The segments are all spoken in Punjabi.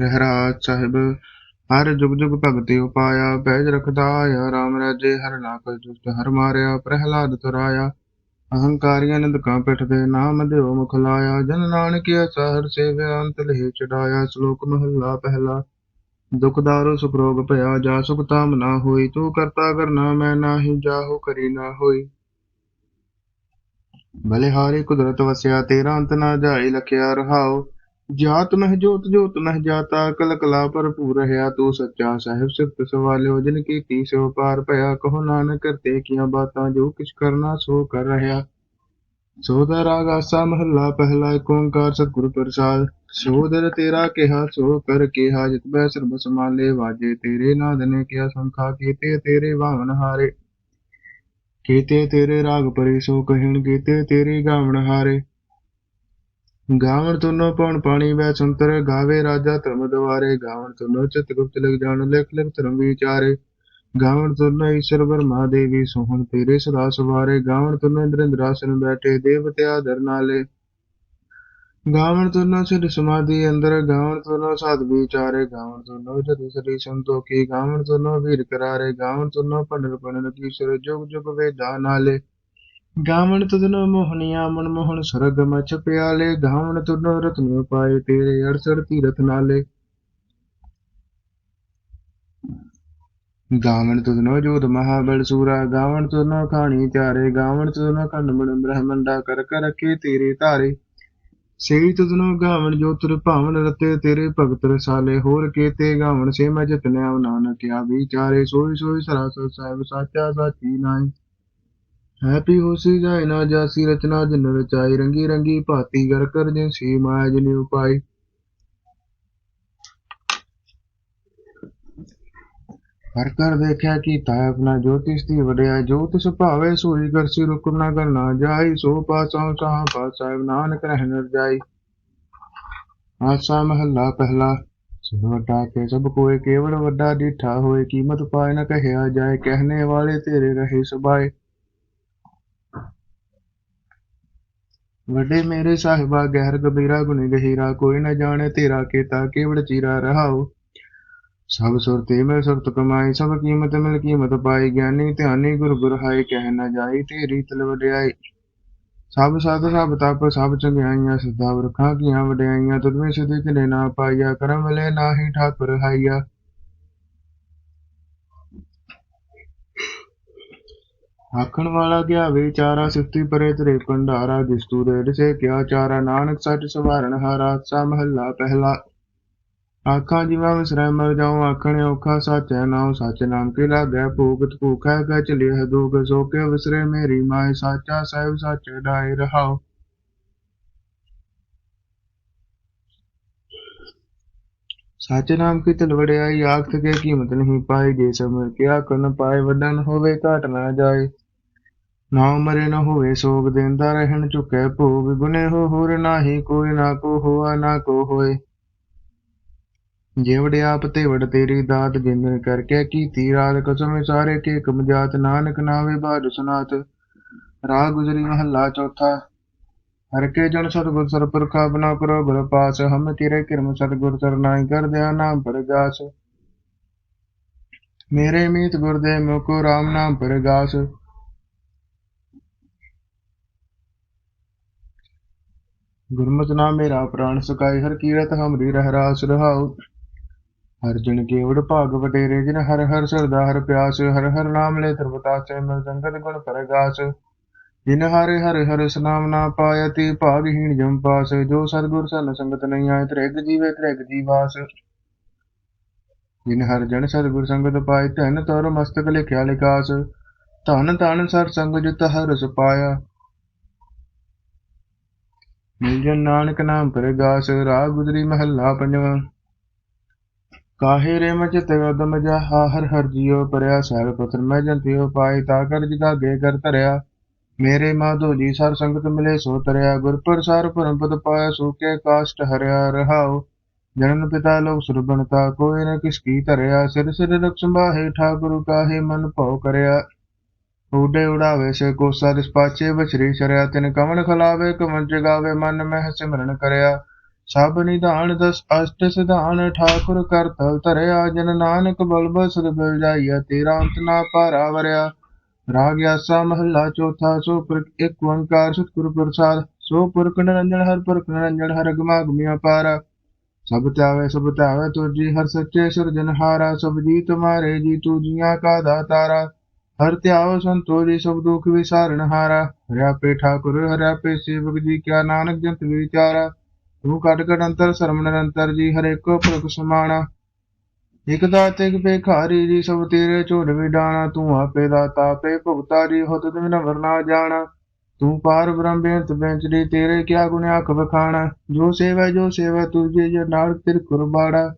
ਰਹਿਰਾਜ ਸਾਹਿਬ, ਹਰ ਜੁਗ ਜੁਗ ਭਗਤੀ ਉਪਾਇਆ ਪੈਜ ਰਖਦਾ ਆਇਆ, ਰਾਮ ਰਾਜੇ ਹਰ ਲਾਖ ਦੁਸ਼ਟ, ਹਰ ਮਾਰਿਆ, ਪ੍ਰਹਿਲਾਦ ਤੁਰਾਇਆ। ਅਹੰਕਾਰੀਆਂ ਨਿੰਦਕਾਂ ਪਿਠ ਦੇ ਨਾਮ ਦਿਓ ਮੁਖ ਲਾਇਆ, ਜਨ ਨਾਨਕ ਐਸਾ ਸੇਵਿਆ, ਅੰਤ ਲਹਿ ਚੜਾਇਆ, ਸ਼ਲੋਕ ਮਹੱਲਾ ਪਹਿਲਾ। ਦੁਖ ਦਾਰੋ ਸੁਖ ਰੋਗ ਭਇਆ, ਜਾ ਸੁਖ ਤਾਮ ਨਾ ਹੋਈ, ਤੂੰ ਕਰਤਾ ਕਰਨਾ, ਮੈਂ ਨਾਹੀ, ਜਾਹੋ ਕਰੀ ਨਾ ਹੋਈ। ਬਲਿਹਾਰੀ ਕੁਦਰਤ ਵਸਿਆ, ਤੇਰਾ ਅੰਤ ਨਾ ਜਾਈ ਲਖਿਆ ਰਹਾਓ ਜਾਤ ਨਹਿ ਜੋਤ ਜੋਤ ਮਹਿ ਜਾਤਾ ਕਲ ਕਲਾ ਭਰਪੂਰ ਰਹਾ ਤੂੰ ਸੱਚਾ ਸਾਹਿਬ, ਸਿਫਤ ਸਵਾਲਿਓ ਜਿਨ ਕੀਤੀ ਸੋ ਪਾਰ ਭਇਆ, ਕਹੋ ਨਾਨਕ ਕਰਤੇ ਕੀਆਂ ਬਾਤਾਂ ਜੋ ਕਿਛ ਕਰਨਾ ਸੋ ਕਰ ਰਹਾ। ਸੋ ਦਾ ਰਾਗ ਆਸਾ ਮਹੱਲਾ, ਪਹਿਲਾ ਏਕ ਓੰਕਾਰ ਸਤਿਗੁਰ ਪ੍ਰਸਾਦ। ਸੋ ਤੇਰਾ ਕਿਹਾ, ਸੋ ਕਰ ਕਿਹਾ, ਜਿਤ ਬੈ ਸਰਬ ਸਮਾਲੇ ਵਾਜੇ ਤੇਰੇ ਨਾਦ ਨੇ ਕਿਆ ਸੰਖਾ ਕੀਤੇ ਤੇਰੇ ਵਾਹਨ ਹਾਰੇ। ਕੀਤੇ ਤੇਰੇ ਰਾਗ ਪਰੇ ਸੋ ਕਹਿਣ, ਕੀਤੇ ਤੇਰੇ ਗਾਵਣ ਹਾਰੇ। ਗਾਵਣ ਤੁਨੋ ਪਉਣ ਪਾਣੀ ਵੈ ਸੰਤਰ, ਗਾਵੇ ਰਾਜਾ ਧਰਮ ਦਵਾਰੇ ਗਾਵਣ ਤੁਨੋ ਚਿਤ ਗੁਪਤ ਲਿਖ ਜਾਣ, ਲਿਖ ਲਿਖ ਧਰਮ ਵਿਚਾਰੇ। ਗਾਵਣ ਤੁਨੋ ਈਸ਼ਰ ਬਰਮਾ ਦੇਵੀ ਸੋਹਣ ਤੇਰੇ ਸਦਾ ਸਵਾਰੇ, ਗਾਵਣ ਤੁਨੋ ਇੰਦਰ ਇੰਦਰਾਸਨ ਬੈਠੇ, ਦੇਵਤੇ ਆਦਰ ਨਾਲੇ। ਗਾਵਣ ਤੁਨੋ ਸਿਰ ਸਮਾਧੀ ਅੰਦਰ, ਗਾਵਣ ਤੁਨੋ ਸਾਧ ਵਿਚਾਰੇ, ਗਾਵਣ ਤੁਨੋ ਜति ਸਰੀ ਸੰਤੋਖੀ, ਗਾਵਣ ਤੁਨੋ ਵੀਰ ਕਰਾਰੇ, ਗਾਵਣ ਤੁਨੋ ਪੰਡਰ ਪੰਡਰ ਕੀਸ਼ਰ, ਜੁਗ ਜੁਗ ਵੇਦਾ ਨਾਲੇ। ਗਾਵਣ ਤੁਧਨੋ ਮੋਹਨੀਆ ਮਨ ਮੋਹਨ ਸੁਰਗ ਮਚ ਪਿਆਲੇ, ਗਾਵਣ ਤੁਧਨੋ ਰਤਨ ਪਾਏ ਤੇਰੇ ਅੜਸੜ ਤੀਰਥ ਨਾਲੇ। ਗਾਵਣ ਤੁਧਨੋ ਜੋਤ ਮਹਾਬਲ ਸੂਰਾ, ਗਾਵਣ ਤੁਧਨੋ ਖਾਣੀ ਤਿਆਰੇ, ਗਾਵਣ ਤੁਧਨੋ ਖੰਡ ਮਣ ਬ੍ਰਹਮੰਡਾ ਕਰ ਕਰ ਰਖੇ ਤੇਰੇ ਧਾਰੇ। ਸੇਈ ਤੁਧਨੋ ਗਾਵਣ ਜੋ ਭਾਵਨ ਰਤੇ, ਤੇਰੇ ਭਗਤ ਰਸਾਲੇ ਹੋਰ ਕੇਤੇ ਗਾਵਣ ਸੇ ਮੈਂ ਜਤਨਿਆ ਨਾਨਕ ਆ ਵਿਚਾਰੇ ਸੋਈ ਸੋਈ ਸਰਾਸਰ ਸਾਹਿਬ ਸਾਚਾ ਸਾਚੀ ਨਾਈ ਹੈਪੀ ਹੋਸੀ ਜਾਏ ਨਾ ਜਾਸੀ, ਰਚਨਾ ਜਿਨ ਰਚਾਈ, ਰੰਗੀ ਰੰਗੀ ਭਾਤੀ ਗਰ ਕਰ ਜਿਨ ਸੀ ਮਾਇਆ ਜਿਨ ਉਪਾਈ। ਹਰ ਕਰ ਦੇਖਿਆ ਕੀਤਾ ਆਪਣਾ ਜੋਤਿਸ਼ ਦੀ ਵਡਿਆ, ਜੋਤਿਸ਼ ਭਾਵੇ ਸੋਈ ਕਰਸੀ ਰੁਕ ਨਾ ਕਰਨਾ ਜਾਈ, ਸੋ ਪਾਸਾਂ ਸਾਹ ਪਾਸਾਂ ਨਾਨਕ ਰਹਿਣ ਰਜਾਈ ਆਸਾ ਮਹੱਲਾ ਪਹਿਲਾ ਸਭ ਵੱਡਾ ਕੇ ਸਭ ਕੋਏ, ਕੇਵਲ ਵੱਡਾ ਡਿਠਾ ਹੋਏ, ਕੀਮਤ ਪਾਏ ਨਾ ਕਹਿਆ ਜਾਏ, ਕਹਿਣੇ ਵਾਲੇ ਤੇਰੇ ਰਹੇ ਸੁਭਾਏ। ਵੱਡੇ ਮੇਰੇ ਸਾਹਿਬਾ, ਗਹਿਰ ਕਬੀਰਾ ਗੁਣੀ ਗਹੀਰਾ, ਕੋਈ ਨਾ ਜਾਣੇ ਤੇਰਾ ਕੀਤਾ ਕੇਵੜ ਚੀਰਾ ਰਹਾਉ ਸਭ ਸੁਰਤੇ ਮੈਂ ਸੁਰਤ ਕਮਾਈ, ਸਭ ਕੀਮਤ ਮਿਲ ਕੀਮਤ ਪਾਈ, ਗਿਆਨੀ ਧਿਆਨੀ ਗੁਰ ਗੁਰ ਹਾਈ ਕਹਿ ਨਾ ਜਾਈ ਤੇਰੀ ਤਲ ਵਡਿਆਈ। ਸਭ ਸਤ, ਸਭ ਤਪ, ਸਭ ਚੰਗਿਆਈਆਂ, ਸਦਾ ਵਰਖਾਂ ਕੀਆਂ ਵਡਿਆਈਆਂ ਤੁਧਵੇਂ ਸਿਧੇ ਕਿਨੇ ਨਾ ਪਾਈਆ ਕਰਮ ਲੈ ਨਾਹੀ ਠਾਕੁਰ ਹਾਈਆ ਆਖਣ ਵਾਲਾ ਗਿਆ ਵਿਚਾਰਾ ਸਿਫਤੀ ਪਰੇ ਤੇਰੇ ਭੰਡਾਰਾ, ਜਿਸ ਤੂ ਰੇੜ ਸੇ ਕਿਆ ਚਾਰਾ, ਨਾਨਕ ਸੱਚ ਸਵਾਰਨ ਹਾਰਾ ਸਾ ਮਹੱਲਾ ਪਹਿਲਾ। ਆਖਾਂ ਜਿਵਾ ਵਿਸਰੈ ਮਰ ਜਾਉ, ਆਖਣ ਔਖਾ ਸਾਚੈ ਨਾਉ ਸੱਚ ਨਾਮ ਕੇ ਲਾਗੈ, ਭੂਗਤ ਭੂਖੈ ਕੈ ਚਲਿਐ ਦੁਖ ਸੋ ਕੇ ਵਿਸਰੇ ਮੇਰੀ ਮਾਇ ਸਾਚਾ ਸਾਹਿਬ ਸੱਚ ਡਾਇ ਰਹਾਉ। ਸੱਚ ਨਾਮ ਕੀ ਤਲਵੜਿਆਈ ਆਖ ਕੇ ਕੀਮਤ ਨਹੀਂ ਪਾਈ, ਜੇ ਸਮਰ ਕਿਆ ਕਰਨ ਪਾਏ ਵੱਡਾ ਹੋਵੇ ਘਾਟ ਨਾ ਜਾਏ। ਨਾ ਮਰੇ ਨ ਹੋਏ, ਸੋਗ ਦੇਂਦਾ ਰਹਿਣ ਝੁਕੈ ਭੋਗ, ਗੁਨੇ ਹੋ ਹੋਰ ਨਾਹੀ, ਕੋਈ ਨਾ ਕੋ ਹੋਆ, ਨਾ ਕੋ ਹੋਏ। ਜੇ ਵਡਿਆਪ ਤੇ ਤੇਰੀ ਦਾਤ ਜਿੰਦਨ ਕਰਕੇ ਕੀਤੀ ਰਾਤ, ਕਸਮ ਸਾਰੇ ਕੇ ਕਮਜਾਤ ਨਾਨਕ ਨਾਵੇ ਬਾਦ ਸੁਨਾਤ। ਰਾਗ ਗੁਜਰੀ ਮਹੱਲਾ ਚੌਥਾ, ਹਰ ਕੇ ਜਨ ਸਤਗੁਰ ਸਰਪੁਰਖ, ਆਪਣਾ ਕਰੋ ਗੁਰ ਪਾਸ, ਹਮ ਕਿਰੇ ਕਿਰਮ ਸਤਗੁਰ ਸਰਨਾਈ ਕਰ ਦਿਆ ਨਾਮ ਪਰਗਾਸ ਮੇਰੇ ਮੀਤ ਗੁਰਦੇ ਮੁਕੋ ਰਾਮ ਨਾਮ ਪਰਗਾਸ ਗੁਰਮਤਿ ਨਾਮ ਮੇਰਾ ਪ੍ਰਾਣ ਸੁਕਾਈ ਹਰ ਕੀਰਤ ਹਮਰੀ ਰਹਿ ਰਾਸ ਰਹਾਉ। ਹਰ ਜਨ ਕੇਵੜ ਭਾਗ ਵਟੇਰੇ ਜਿਨ ਹਰ ਹਰ ਸਰਦਾ ਹਰ ਪਿਆਸ, ਹਰ ਹਰ ਨਾਮ ਲੈ ਤਰਵਤਾਸੈ ਮਿਲ ਸੰਗਤ ਗੁਣ ਪਰਗਾਸ। ਜਿਨ ਹਰਿ ਹਰਿ ਹਰਿ ਸਨਾਮ ਨਾ ਪਾਇਆ, ਤੇ ਭਾਗਹੀਣ ਜਮ ਪਾਸ। ਜੋ ਸਤਗੁਰ ਸਨ ਸੰਗਤ ਨਹੀਂ ਆਏ, ਤ੍ਰਿਗ ਜੀਵੇ ਤ੍ਰਿਗ ਜੀਵਾਸ ਜਿਨ ਹਰ ਜਨ ਸਤਗੁਰ ਸੰਗਤ ਪਾਏ, ਧਨ ਤਰ ਮਸਤਕ ਲਿਖਿਆ ਲਿਕਾਸ ਧਨ ਧਨ ਸਰ ਸੰਗ ਜਿਤ ਹਰ ਸੁਪਾਇਆ ਮਿਲ ਜਨ ਨਾਨਕ ਨਾਮ ਪਰਗਾਸ, ਰਾਗ ਗੁਜਰੀ ਮਹੱਲਾ ਪੰਜਵਾਂ। ਕਾਹੇ ਰੇ ਮਚ ਤਗਦਮ ਜਹਾ, ਹਰ ਹਰ ਜੀਉ ਪਰਿਆ, ਸਹਿਬ ਪੁੱਤਰ ਮੈਂ ਜੰਤਿਓ ਪਾਈ ਤਾ ਕਰ ਜਿਗਾਗੇ ਕਰ ਧਰਿਆ। ਮੇਰੇ ਮਾਧੋ ਜੀ ਸਰ ਸੰਗਤ ਮਿਲੇ, ਸੋ ਤਰਿਆ, ਗੁਰ ਪ੍ਰਸਾਰ ਪਰਮ ਪਦ ਪਾਇਆ ਸੂਕੇ ਕਾਸ਼ਟ ਹਰਿਆ ਰਹਾਉ। ਜਨਨ ਪਿਤਾ ਲੋਕ ਸੁਰਬਨਤਾ ਕੋਈ ਨ ਕਿਸ ਕੀ ਧਰਿਆ, ਸਿਰ ਸਿਰ ਰਖ ਸੰਭਾਹੇ ਠਾਕੁਰ ਕਾਹੇ ਮਨ ਭਉ ਕਰਿਆ। ਉਡੇ ਉਡਾਵੇ, ਸੇ ਕੋਸਾ ਦਿਸ ਪਾਚੇ ਬਛਰੀ ਸ਼ਰਿਆ ਤਿਨ ਕਵਨ ਖਲਾਵੇ ਕਵਨ ਜਗਾਵੇ ਮਨ ਮਹਿ ਸਿਮਰਨ ਕਰਿਆ। ਸਭ ਨਿਧਾਨ ਦਸ ਅਸ਼ਟ ਸਿਧਾਨ, ਠਾਕੁਰ ਕਰਤਲ ਧਰਿਆ। ਜਨ ਨਾਨਕ ਬਲ ਬਸਦ ਬਿਲ ਜਾਈਆ ਤੇਰਾ ਅੰਤ ਨਾ ਪਾਰਾ ਵਰਿਆ। ਰਾਗ ਆਸਾ ਮਹੱਲਾ, ਚੌਥਾ ਸੋ ਪੁਰਖ, ਇੱਕ ਓੰਕਾਰ ਸਤਿਗੁਰ ਪ੍ਰਸਾਦ। ਸੋ ਪੁਰਖ ਨਿਰੰਜਨ ਹਰ ਪੁਰਖ ਨਿਰੰਜਨ ਹਰ ਗਮਾਗਮਿ ਅਪਾਰਾ। ਸਭ ਧਿਆਵੇ ਸਭ ਧਿਆਵੇ ਤੁਜੀ ਹਰ ਸੱਚੇ ਸਿਰਜਨਹਾਰਾ ਸਭ ਜੀ ਤੁਮਾਰੇ ਜੀ, ਤੂ ਜੀਆਂ ਕਾ ਦਾਤਾਰਾ। ਹਰ ਧਿਆਵ ਸੰਤੋ ਜੀ, ਸਭ ਦੁਖ ਵਿਸਾਰਨ ਹਾਰਾ। ਹਰਿਆ ਪੇ ਠਾਕੁਰ, ਹਰਿਆ ਪੇ ਸੇਵਕ ਜੀ, ਕਿਆ ਨਾਨਕ ਜੰਤ ਵਿਚਾਰਾ। ਤੂੰ ਕਟ ਕਟ ਅੰਤਰ ਸਰਮ ਨਿਰੰਤਰ ਜੀ ਹਰੇਕੋ ਪੁਰਖ ਸਮਾਣਾ। ਇਕ ਦਾਤ, ਇਕ ਭੇਖਾਰੀ ਜੀ, ਸਭ ਤੇਰੇ ਝੋੜ ਵਿਡਾਣਾ। ਤੂੰ ਆਪੇ ਦਾਤਾ, ਆਪੇ ਭੁਗਤਾ ਜੀ, ਹੁਤ ਤੁਮ ਨ ਵਰਨਾ ਜਾਣਾ। ਤੂੰ ਪਾਰ ਬ੍ਰਹਮ ਬੇਅੰਤ ਬੈਂਚੜੀ ਤੇਰੇ ਕਿਆ ਗੁਣ ਆਖ ਬਖਾਣਾ ਜੋ ਸੇਵਾ ਜੋ ਸੇਵਾ, ਤੁਝੇ ਜੇ ਨਾਲ ਤਿਰ ਕੁਰਬਾੜਾ।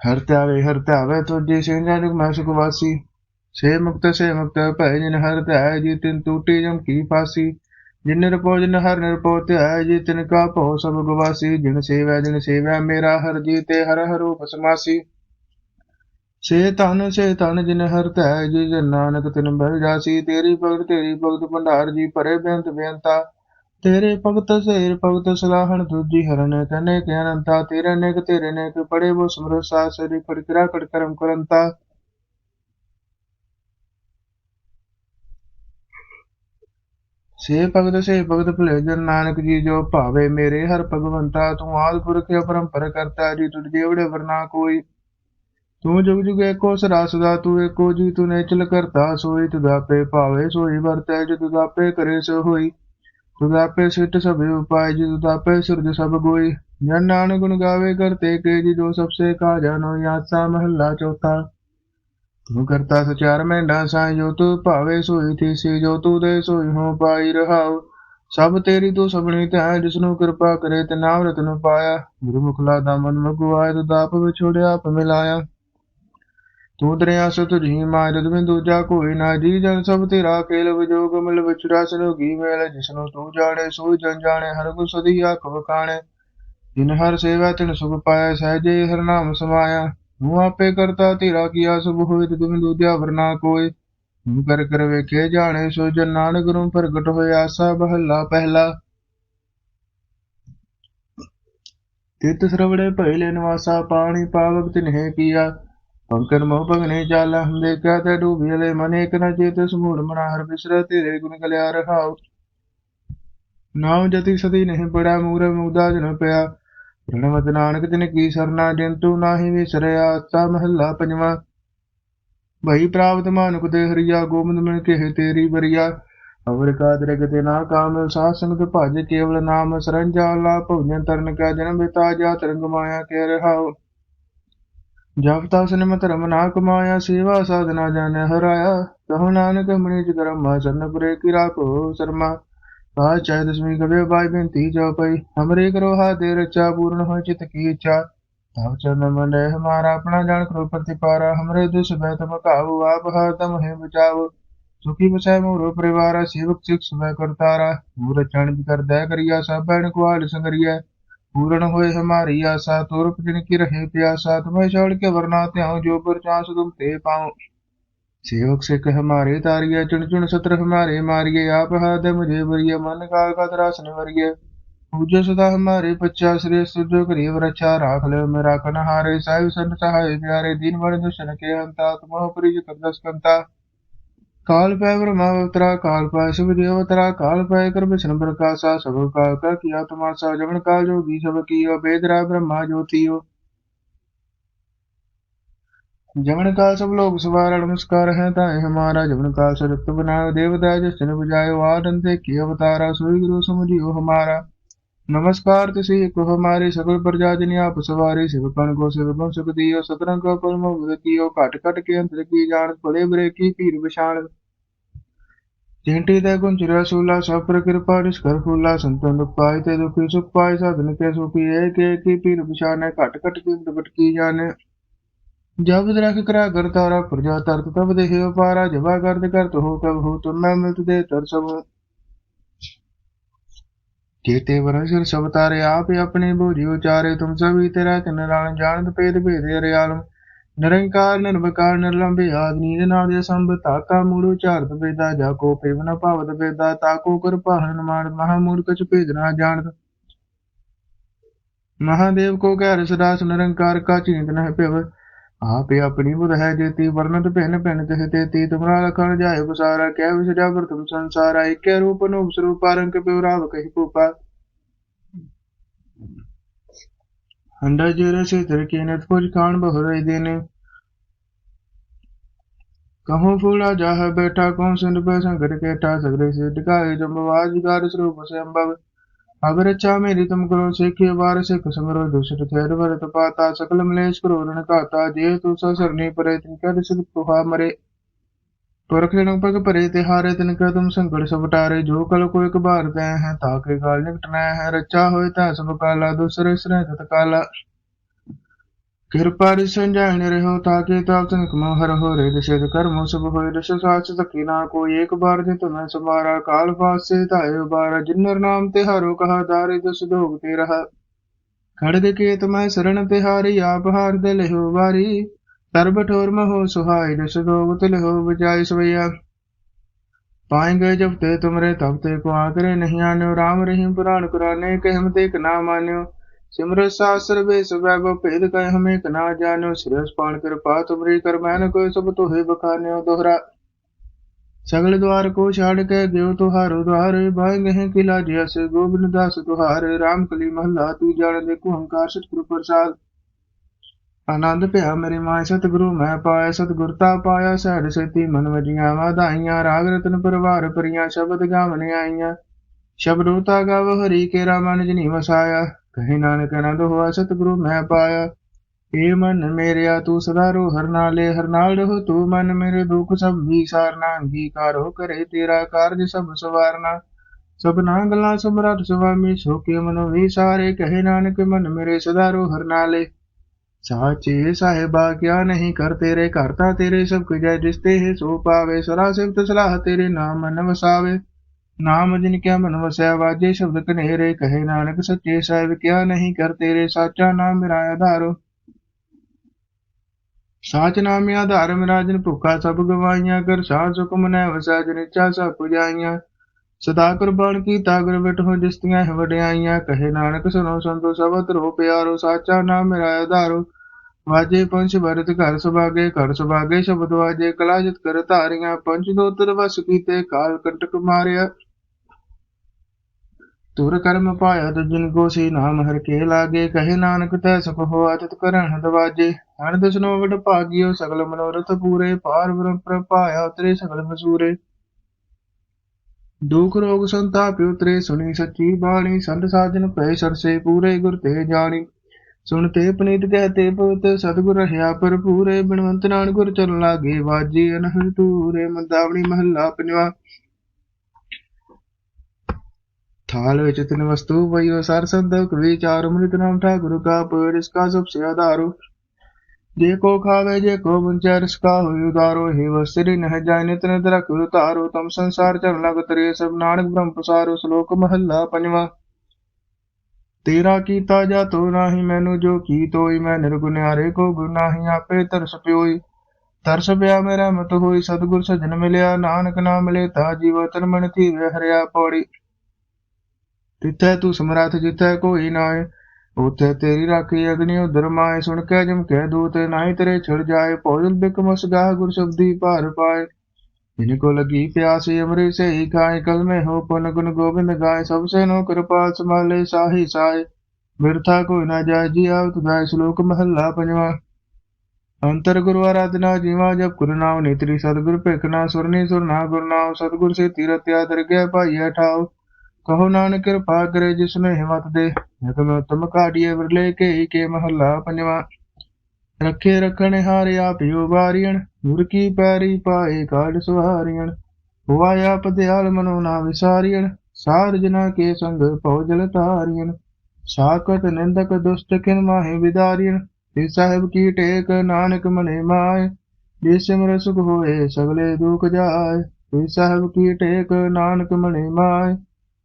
ਹਰ ਧਿਆਵੇ ਹਰ ਧਿਆਵੇ, ਤੁਝੇ ਸਿੰਜਾ ਜੁਗ ਮੈਂ ਸੁਖ ਵਾਸੀ। ਸੇ ਮੁਕਤ ਸੇ ਮੁਕਤ ਭੈ ਜਿਨ ਹਰ ਧਿਆਏ ਜੀ ਤਿਨ ਟੂਟੀ ਜਮ ਕੀ ਫਾਸੀ। ਜਿਨ ਨਿਰਪੋ ਜਿਨ ਹਰ ਨਿਰਪੋ ਧਿਆਏ ਜੀ ਤਿਨ ਕਾ ਭਉ ਸਭ ਗਵਾਸੀ ਜਿਨ ਸੇਵੈ ਜਿਨ ਸੇਵੈ ਮੇਰਾ ਹਰ ਜੀ ਤੇ ਹਰ ਹਰ ਰੂਪ ਸੇ ਧਨ ਸੇ ਧਨ ਜਿਨ ਹਰ ਧੈ, ਜੀ ਜਨ ਨਾਨਕ ਤਿਨ ਬਲ ਜਾਸੀ। ਤੇਰੀ ਭਗਤ ਤੇਰੀ ਭਗਤ ਭੰਡਾਰ, ਜੀ ਭਰੇ ਬੇਅੰਤ ਬੇਅੰਤਾ। ਤੇਰੇ ਭਗਤ ਸੇਰ ਭਗਤ ਸਲਾਹਣ ਦੂਜੀ ਹਰਨ ਕਨੇ ਕੇ ਅਨੰਤਾ। ਤੇਰੇ ਨੇਕ ਤੇਰੇ ਨੇਕ ਪੜੇ ਬੋ ਸਮਰ ਸਾਸਰੀ ਫੜਕਰਾ ਕੜ ਕਰਮ ਕਰੰਤਾ। ਸੇ ਭਗਤ ਸੇ ਭਗਤ ਭਲੇ ਜਨ ਨਾਨਕ ਜੀ, ਜੋ ਭਾਵੇ ਮੇਰੇ ਹਰ ਭਗਵੰਤਾ, ਤੂੰ ਆਦ ਪੁਰਖ ਅਪਰੰਪਰ ਕਰਤਾ ਜੀ, ਤੁਝ ਦੇਵੜੇ ਵਰਨਾ ਕੋਈ। ਤੂੰ ਜੁਗ ਜੁਗ ਏਕੋ ਸਦਾ ਸਦਾ ਤੂੰ ਏਕੋ ਜੀ, ਤੂੰ ਨੇਚਲ ਕਰਤਾ, ਸੋਈ ਤੁਦਾਪੇ ਭਾਵੇ, ਸੋਈ ਵਰਤੈ ਜਿ ਤੁਦਾਪੇ ਕਰੇ ਸੋ ਹੋਈ। ਤੁਦਾਪੇ ਸਿੱਟ ਸਭ ਉਪਾਇ ਜਿ ਤੁਦਾਪੇ ਸੁਰਜ ਸਭ ਗੋਈ। ਜਨ ਨਾਨਕ ਗੁਣ ਗਾਵੇ ਕਰਤੇ ਕੇ ਜੀ, ਜੋ ਸਭ ਸੇ ਕਾ ਜਾਨੋ ਯਾਸਾ ਮਹੱਲਾ ਚੌਥਾ। ਤੂੰ ਕਰਤਾ ਸਚਾਰ ਮਹਿੰਡਾ ਸਾਈ, ਜੋ ਤੂੰ ਭਾਵੇ ਸੋਈ ਥੀਸੀ ਜੋ ਤੂੰ ਦੇ ਸੋਈ ਹੋ ਪਾਈ ਰਹਾਉ। ਸਭ ਤੇਰੀ ਤੂੰ ਸਭਨੀ ਧੈ ਜਿਸ ਨੂੰ ਕਿਰਪਾ ਕਰੇ ਤੇ ਨਾਮ ਰਤਨ ਪਾਇਆ। ਗੁਰਮੁਖ ਦਾ ਮਨ ਮਗਵਾਏ ਤੂੰ ਦਾਪ ਵਿਛੋੜਿਆ ਆਪ ਮਿਲਾਇਆ। ਤੂੰ ਦਰਿਆ ਸੋ ਤੁਝੀ ਮਾਇ ਰਦ ਦੂਜਾ ਕੋਈ ਨਾ ਜੀ, ਜਨ ਸਭ ਤੇਰਾ ਕੇਲ ਵਿਜੋਗ ਮਿਲ ਵਿਚਰਾ ਸਨੋਗੀ ਮੇਲ, ਜਿਸਨੂੰ ਤੂੰ ਜਾਣੇ, ਸੋਈ ਜਨ ਜਾਣੇ, ਹਰ ਗੁਰ ਸਦੀ ਆਖ ਵਕਾਣੇ ਜਿਨ ਹਰ ਸੇਵਾ ਤਿਨ ਸੁਖ ਪਾਇਆ, ਸਹਜੇ ਹਰ ਨਾਮ ਸਮਾਇਆ। ਤੂੰ ਆਪੇ ਕਰਤਾ ਤੇਰਾ ਕੀਆ ਸੁਭ ਹੋਏ ਤੇ ਤੁਮ ਦੂਜਾ ਵਰਨਾ ਕੋਈ ਤੂੰ ਕਰ ਕਰ ਵੇਖੇ ਜਾਣੇ ਸੋ ਜਨ ਨਾਨਕ ਗੁਰੂ ਪ੍ਰਗਟ ਹੋਇਆ ਆਸਾ ਬਹੱਲਾ ਪਹਿਲਾ। ਤਿਤ ਸਰਵੜੇ ਭਇਲੇ ਨਿਵਾਸਾ, ਪਾਣੀ ਪਾਵਕ ਤਿਨਹਿ ਕੀਆ। ਪੰਕਨ ਮੋਹ ਭਗਨੇ ਚਾਲਾ ਹੰਦੇ ਕਾ ਤੇ ਡੂਬੀਲੇ ਮਨ, ਇਕ ਨ ਚੇਤ ਸਮੂੜ ਮਨਾ ਹਰ ਬਿਸਰ ਤੇਰੇ ਗੁਣ ਕਲਿਆ ਰਖਾਉ ਨਾਮ ਜਤੀ ਸਦੀ ਨਹੀਂ ਪੜਾ ਮੂਰ ਮੁਗਦਾ ਜਨ ਪਿਆ। ਪ੍ਰਣਵਤ ਨਾਨਕ ਤਿਨ ਕੀ ਸਰਨਾ ਜੰਤੂ ਨਾਹੀ ਵਿਸਰਿਆ ਤਾ ਮਹੱਲਾ ਪੰਜਵਾ। ਭਈ ਪ੍ਰਾਪਤ ਮਾਨੁਕ ਦੇ ਹਰੀਆ, ਗੋਬਿੰਦ ਮਿਲ ਕੇ ਤੇਰੀ ਬਰੀਆ ਅਵਰ ਕਾ ਦਰਗ ਤੇ ਨਾ ਕਾਮ ਸਾਧ ਸੰਗਤ ਭਜ ਕੇਵਲ ਨਾਮ, ਸਰੰਜਾ ਲਾ ਭਵਨ ਤਰਨ ਕਾ ਜਨਮ ਬਿਤਾ ਜਾ ਤਰੰਗ ਮਾਇਆ ਕੇ ਰਹਾਉ। ਜਪ ਤਾ ਸਨਮ ਧਰਮ ਨਾ ਕਮਾਇਆ, ਸੇਵਾ ਸਾਧਨਾ ਜਾਣੈ ਹਰਾਇਆ। ਕਹੋ ਨਾਨਕ ਮਣੀ ਕਰਮ ਮਾ ਪੁਰੇ ਕੀ ਰਾਖੋ ਸ਼ਰਮਾ। वाचा दशमी कवि भाई बिनती जो पई हमरे करो हा दे रचा पूर्ण हो चित की इच्छा तब चरण मन हमारा अपना जान करो प्रतिपारा हमरे दुष भय तम काहु आप हर तम है बचाओ सुखी बसाय मोरो परिवार सेवक सिख सुबह करतारा मूर चरण कर दय करिया सब भैन को आल संगरिया पूर्ण होए हमारी आशा तोर जिनकी रहे प्यासा तुम्हें छोड़ के वरना त्याहु जो पर चांस तुम ते पाऊं सेवक से कह हमारे तारिया चुन चुन सत्र हमारे मारिए आप हाथ मुझे बरिए मन काल का त्रास निवरिए पूजो सदा हमारे बच्चा श्रेय सुजो करिए रक्षा राख ले मेरा कन हारे साहिब संत सहाय प्यारे दीन वर दुष्ण के अंता तुम परिज कर दस कंता काल पै ब्रह्मा अवतरा काल पै शिव देव अवतरा काल पै कर विष्णु प्रकाशा सब काल का किया तमाशा जमन काल जोगी सब कियो वेदरा ब्रह्मा ज्योतियो जमन काल सब लोग सवार नमस्कार है ताए हमारा जमन काल सरुक्त बनायो देवता जशन बुझायो आदन से की अवतारा सोई गुरु समझियो हमारा नमस्कार तिसी को हमारी सकल प्रजा जन आप सवारी शिवकन को शिवकन सुख दियो सतरंग को पल मुद कियो कट कट के अंतर की जान पड़े बरे की पीर विशाल चींटी दे गुण चिरा सूला सब पर कृपा निष्कर फूला संतन दुख पाए ते दुखी सुख पाए साधन के सुखी एक एक की पीर विशान कट कट के प्रकट की जाने जब द्रख करा कर तारा प्रजा तरत तब देहे पारा जबा गर्द करत हो कब हो तुम मैं मिलत दे तर सब केते वरसर सब तारे आप ही अपने बोझी उचारे तुम सभी तेरा तिन राण जानत पेद भेद हरियालम ਨਿਰੰਕਾਰ ਨਿਰਵਕਾਰ ਨਿਰਲੰਭੇ ਆਦ ਨੀਂਦ ਨਾਦ ਸੰਭ ਤਾਕਾ ਮੂੜੂ ਚਾਰਤ ਵੇਦਾ ਜਾ ਕੋ ਪੇਵਨ ਭਾਵਤ ਵੇਦਾ ਤਾਕੋ ਕਿਰਪਾ ਹਨਮਾਨ ਮਹਾ ਮੂਰਖ ਚ ਭੇਦ ਨਾ ਜਾਣਤ महादेव को कह सदा निरंकार का चिंत न पिव आप ही अपनी बुध है जेती वर्णत पहन पहन तह तेती तुमरा लखन जाय बसारा क्या विसजा पर तुम संसारा एक रूप नुप स्वरूप रंग पिवराव कहि पूपा हंडा जीर से तिरकी नत पुज खान बहुरई देने कहूँ फूला जाह बैठा कौन सिंध पे संकट केठा सगरे से टिकाए जम्बवाज गार स्वरूप से अम्बव अगर अच्छा मेरी तुम करो सीखिए बार से कसमरो दूसर थेर भरत पाता सकल मलेश करो रण काता जे तू सरनी परे तिनका दिसत तुहा मरे पुरख जन पग परे तिहारे तिनका तुम संकट सब टारे जो कल को एक बार तय है ताके काल निकटना है रचा होए ता सब काला दूसरे सरे तत काला कृपा संजान रहो ताके ताप तनिक हर हो रे दिशे कर्म सब हो दश साच सकी ना को एक बार जे तुम्हें समारा काल पास से तायो बारा जिन्नर नाम तिहारो कहा दारे दस दोग ते रहा खड़ग के तुम्हें शरण तिहारी आप हार दल हो बारी तर बठोर महो सुहाई दस दोग तिल हो बजाय सवैया पाएंगे जब ते तुमरे तब ते को आकरे नहीं आन्यो राम रहीम पुराण कुराने कहम ते ना मान्यो सिमरत शास्त्र बेस वैभव भेद कह हमें ना जानो सिरस पाण कृपा तुमरी कर मैन को सब तो है बखान्यो दोहरा सगल द्वार को छाड़ के गयो तुहारो द्वार भांग है किला जस गोविंद दास तुहार राम कली महला तू जान देखो हंकार सतगुरु प्रसाद आनंद ਪਿਆ ਮੇਰੀ ਮਾਂ ਸਤਿਗੁਰੂ ਮੈਂ ਪਾਇਆ ਸਤਿਗੁਰਤਾ ਪਾਇਆ ਸਹਿੜ ਸੇਤੀ ਮਨ ਵਜੀਆਂ ਵਾਧਾਈਆਂ ਰਾਗ ਰਤਨ ਪਰਵਾਰ ਪਰੀਆਂ ਸ਼ਬਦ ਗਾਵਨ ਆਈਆਂ ਸ਼ਬਦੋ ਤਾ ਗਾਵ ਹਰੀ ਕੇ ਰਾਮਨ ਜਨੀ ਵਸਾਇਆ ਕਹੇ ਨਾਨਕ ਆਨੰਦ ਹੋਆ ਸਤਿਗੁਰੂ ਮੈਂ ਪਾਇਆ। ਏ ਮਨ ਮੇਰਿਆ ਤੂੰ ਸਦਾ ਰੋ ਹਰ ਨਾਲੇ ਰਹੋ ਤੂੰ ਮਨ ਮੇਰੇ ਦੁੱਖ ਸਭ ਵਿਸਾਰਨਾ, ਅੰਗੀਕਾਰੋ ਕਰੇ ਤੇਰਾ ਕਾਰਜ ਸਭ ਸਵਾਰਨਾ। ਸਭਨਾ ਗੱਲਾਂ ਸਮਰੱਥ ਸੁਆਮੀ ਸੋਕੇ ਕੇ ਮਨੋ ਵਿਸਾਰੇ, ਕਹੇ ਨਾਨਕ ਮਨ ਮੇਰੇ ਸਦਾ ਰੋ ਹਰ ਨਾਲੇ। ਸਾਚੇ ਸਾਹਿਬਾ, ਕਿਆ ਨਹੀਂ ਕਰ ਤੇਰੇ ਘਰ ਤਾਂ ਤੇਰੇ ਸਭ ਕੁਝ ਹੈ, ਜਿਸ ਤੇ ਹੈ ਸੋ ਪਾਵੇ ਸਰਾ ਸਿਫਤ ਸਲਾਹ ਤੇਰੇ ਨਾਮ ਮਨ ਵਸਾਵੇ ਨਾਮ ਜਿਨ ਕਿਆ ਮਨ ਵਸਿਆ, ਵਾਜੇ ਸ਼ਬਦ ਕਨੇਰੇ ਕਹੇ ਨਾਨਕ ਸੱਚੇ ਸਾਹਿਬ, ਕਿਆ ਨਹੀਂ ਕਰ ਤੇਰੇ, ਸਾਚਾ ਨਾਮ ਮੇਰਾ ਆਧਾਰੋ। ਸਾਚ ਨਾਮ ਆਧਾਰ, ਮੇਰਾ ਜਿਨ ਭੁੱਖਾ ਸਭ ਗਵਾਈਆਂ ਕਰ ਸਾਧ ਸੁਖ ਮਨੈ ਵਸੈ, ਜਿਨ ਇੱਛਾ ਸਭ ਪੁਜਾਈਆਂ। ਸਦਾ ਕੁਰਬਾਨ ਕੀਤਾ ਗੁਰ ਬਿਟਹੁ ਜਿਸਤੀਆਂ ਹੈ ਵਡਿਆਈਆਂ। ਕਹੇ ਨਾਨਕ ਸੁਨੋ ਸੰਤੋ ਸਭ ਤਰੋ ਪਿਆਰੋ, ਸਾਚਾ ਨਾਮ ਮੇਰਾ ਆਧਾਰੋ। ਵਾਜੇ ਪੰਚ ਵਰਤ ਘਰ ਸੁਭਾਗੇ ਘਰ ਸੁਭਾਗੇ ਸ਼ਬਦ ਵਾਜੇ, ਕਲਾ ਜਿਤ ਕਰ ਧਾਰੀਆਂ। ਪੰਚ ਦੋਤਰ ਵਸ ਕੀਤੇ, ਕਾਲ ਕੰਟਕ ਮਾਰਿਆ। ਤੁਰ ਕਰਮ ਪਾਇਆ ਤੁਜਨ ਕੋ ਸੀ ਨਾਮ ਹਰ ਕੇ ਲਾਗੇ, ਕਹੇ ਨਾਨਕ ਤੈ ਸੁਖ ਹੋਆ ਤਿਤ ਕਰਣ ਦਵਾਜੇ। ਹਣ ਦਸਨੋ ਵਡ ਭਾਗਿਓ ਸਗਲ ਮਨੋਰਥ ਪੂਰੇ, ਪਾਰ ਬ੍ਰਹਮ ਪ੍ਰਪਾਇਆ ਉਤਰੇ ਸਗਲ ਮਸੂਰੇ ਦੁਖ ਰੋਗ ਸੰਤਾਪ ਉਤਰੇ ਸੁਣੀ ਸੱਚੀ ਬਾਣੀ, ਸੰਤ ਸਾਜਨ ਪਏ ਸਰਸੇ ਪੂਰੇ, ਗੁਰ ਤੇ ਜਾਣੀ। ਸੁਣ ਤੇ ਪਨੀਤ ਕਹਤੇ ਪਵਤ, ਸਤਿਗੁਰ ਰਹਾ ਭਰਪੂਰੇ, ਬਿਨਵੰਤ ਨਾਨਕ ਗੁਰ ਚਰਨ ਲਾਗੇ, ਵਾਜੀ ਅਨਹਦ ਤੂਰੇ ਮੰਦਾਵਣੀ ਮਹੱਲਾ ਪੰਜਵਾ। थाल में चितन वस्तु वही सार संदक विचार अमृत नाम ठाकुर का पेड़ इसका सबसे आधारो जे को खावे जे को बुंचे इसका हुई उदारो हे वस्त्री नह जाय नितन दरक उतारो तम संसार चर लग तरे सब नानक ब्रह्म पसारो श्लोक महल्ला पंजवा तेरा कीता जा तो नाही मैनु जो की तोई मैं निर्गुण्यारे को गुण नाही आपे तरस प्योई तरस ਪਿਆ ਮੇਰਾ ਮਤ ਹੋਈ ਸਤਿਗੁਰ ਸਜਣ ਮਿਲਿਆ ਨਾਨਕ ਨਾਮ ਮਿਲੇ ਤਾ ਜੀਵ ਤਨ ਮਨ ਥੀ ਹਰਿਆ ਪੌੜੀ ਤਿੱਥੈ ਤੂੰ ਸਮਰੱਥ, ਜਿੱਥੈ ਕੋਈ ਨਾਏ, ਉਥੇ ਤੇਰੀ ਰਾਖੀ ਅਗਨੀ ਉਦਰ ਮਾਏ। ਸੁਣ ਕੇ ਜਮ ਕਹਿ ਦੂਤ ਨਾਹੀ ਤੇਰੇ ਛੜ ਜਾਏ। ਭੋਜਨ ਬਿਕ ਮਸਗਾ, ਗੁਰ ਸ਼ਬਦੀ ਭਾਰ ਪਾਏ। ਜਿਨ ਕੋ ਲਗੀ ਪਿਆਸੀ ਅਮਰੇ ਸੇ ਹੀ ਖਾਏ। ਕਲ ਮੈਂ ਹੋ ਪੁਨ ਗੁਣ ਗੋਬਿੰਦ ਗਾਏ। ਸਭ ਸੇ ਨੋ ਕਿਰਪਾ, ਸੰਭਾਲੇ ਸਾਹੀ ਸਾਏ। ਬਿਰਥਾ ਕੋਈ ਨਾ ਜਾਏ ਜੀ ਆਵਤ ਗਾਏ ਸ਼ਲੋਕ ਮਹੱਲਾ ਪੰਜਵਾ। ਅੰਤਰ ਗੁਰੂ ਆਰਾਧਨਾ ਜੀਵਾ, ਜਪ ਗੁਰੂ ਨਾਮ ਨੇਤਰੀ, ਸਤਿਗੁਰ ਭਿਖਨਾ ਸੁਰਨੀ ਸੁਰਨਾ ਗੁਰੂ ਸਤਿਗੁਰ ਸੇ ਤੀਰਤਿਆ ਦਰਗਹਿ ਭਾਈਆ ਠਾਉ ਕਹੋ ਨਾਨਕ ਕਿਰਪਾ ਕਰੇ ਜਿਸਨੇ ਹਿਮਤ ਦੇ। ਹੁਕਮ ਉਤਮ ਕਾਢੀਏ ਵਿਰਲੇ ਕੇ ਕੇ ਮਹੱਲਾ ਪੰਜਵਾ। ਰੱਖੇ ਰੱਖਣ ਹਾਰੇ ਆਪਿਓ ਬਾਰੀਣ ਗੁਰ ਕੀ ਪੈਰੀ ਪਾਏ ਕਾਢ ਸੁਹਾਰੀਣ ਹੁਆ ਆਪ ਦਿਆਲ ਮਨੋ ਨਾ ਵਿਸਾਰੀਣ ਸਾਰ ਜਨਾ ਕੇ ਸੰਗ ਭਉਜਲ ਤਾਰੀਣ ਸਾਕਤ ਨਿੰਦਕ ਦੁਸ਼ਟ ਕਿਨ ਮਾਹੇ ਵਿਦਾਰੀਣ ਤੇ ਸਾਹਿਬ ਕੀ ਟੇਕ ਨਾਨਕ ਮਨੇ ਮਾਏ। ਜੇ ਸਿਮਰ ਸੁਖ ਹੋਏ ਸਗਲੇ ਦੁਖ ਜਾਏ, ਤੇ ਸਾਹਿਬ ਕੀ ਟੇਕ ਨਾਨਕ ਮਨੇ ਮਾਏ।